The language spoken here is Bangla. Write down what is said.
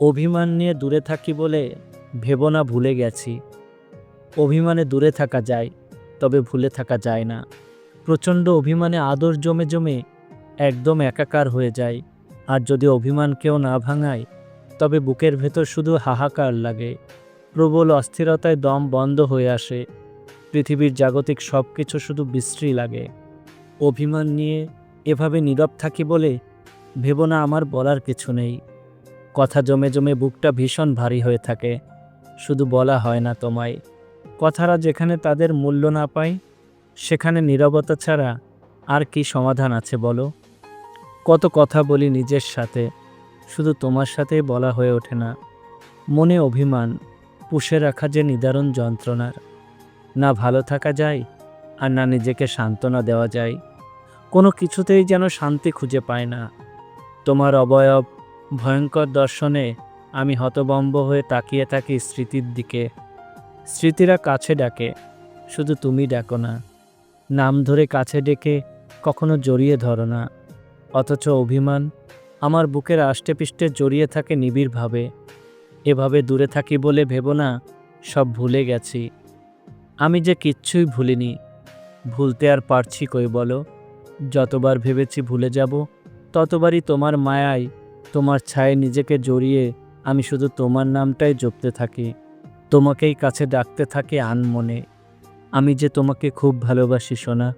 অভিমান নিয়ে দূরে থাকি বলে ভেবনা ভুলে গেছি। অভিমানে দূরে থাকা যায়, তবে ভুলে থাকা যায় না। প্রচণ্ড অভিমানে আদর জমে জমে একদম একাকার হয়ে যায়। আর যদি অভিমান কেউ না ভাঙায়, তবে বুকের ভেতর শুধু হাহাকার লাগে। প্রবল অস্থিরতায় দম বন্ধ হয়ে আসে। পৃথিবীর জাগতিক সব কিছু শুধু বিশ্রী লাগে। অভিমান নিয়ে এভাবে নীরব থাকি বলে ভেবনা আমার বলার কিছু নেই। কথা জমে জমে বুকটা ভীষণ ভারী হয়ে থাকে। শুধু বলা হয় না তোমায়। কথারা যেখানে তাদের মূল্য না পায়, সেখানে নীরবতা ছাড়া আর কি সমাধান আছে বলো? কত কথা বলি নিজের সাথে, শুধু তোমার সাথেই বলা হয়ে ওঠে না। মনে অভিমান, পুষে রাখা যে নিদারুণ যন্ত্রণার। না ভালো থাকা যায়, আর না নিজেকে সান্ত্বনা দেওয়া যায়। কোনো কিছুতেই যেন শান্তি খুঁজে পায় না। তোমার অবয়ব ভয়ঙ্কর দর্শনে আমি হতবম্ব হয়ে তাকিয়ে থাকি স্মৃতির দিকে। স্মৃতিরা কাছে ডাকে, শুধু তুমি ডাকো না। নাম ধরে কাছে ডেকে কখনো জড়িয়ে ধরো না। অথচ অভিমান আমার বুকের আষ্টেপৃষ্টে জড়িয়ে থাকে নিবিড়ভাবে। এভাবে দূরে থাকি বলে ভেবো না, সব ভুলে গেছি। আমি যে কিচ্ছুই ভুলিনি, ভুলতে আর পারছি কই বলো? যতবার ভেবেছি ভুলে যাব, ততবারই তোমার মায়ায় তোমার ছায়ে নিজেকে জড়িয়ে আমি শুধু তোমার নামটাই জপতে থাকি। তোমাকেই কাছে ডাকতে থাকি আনমনে। আমি যে তোমাকে খুব ভালোবাসি, সোনা।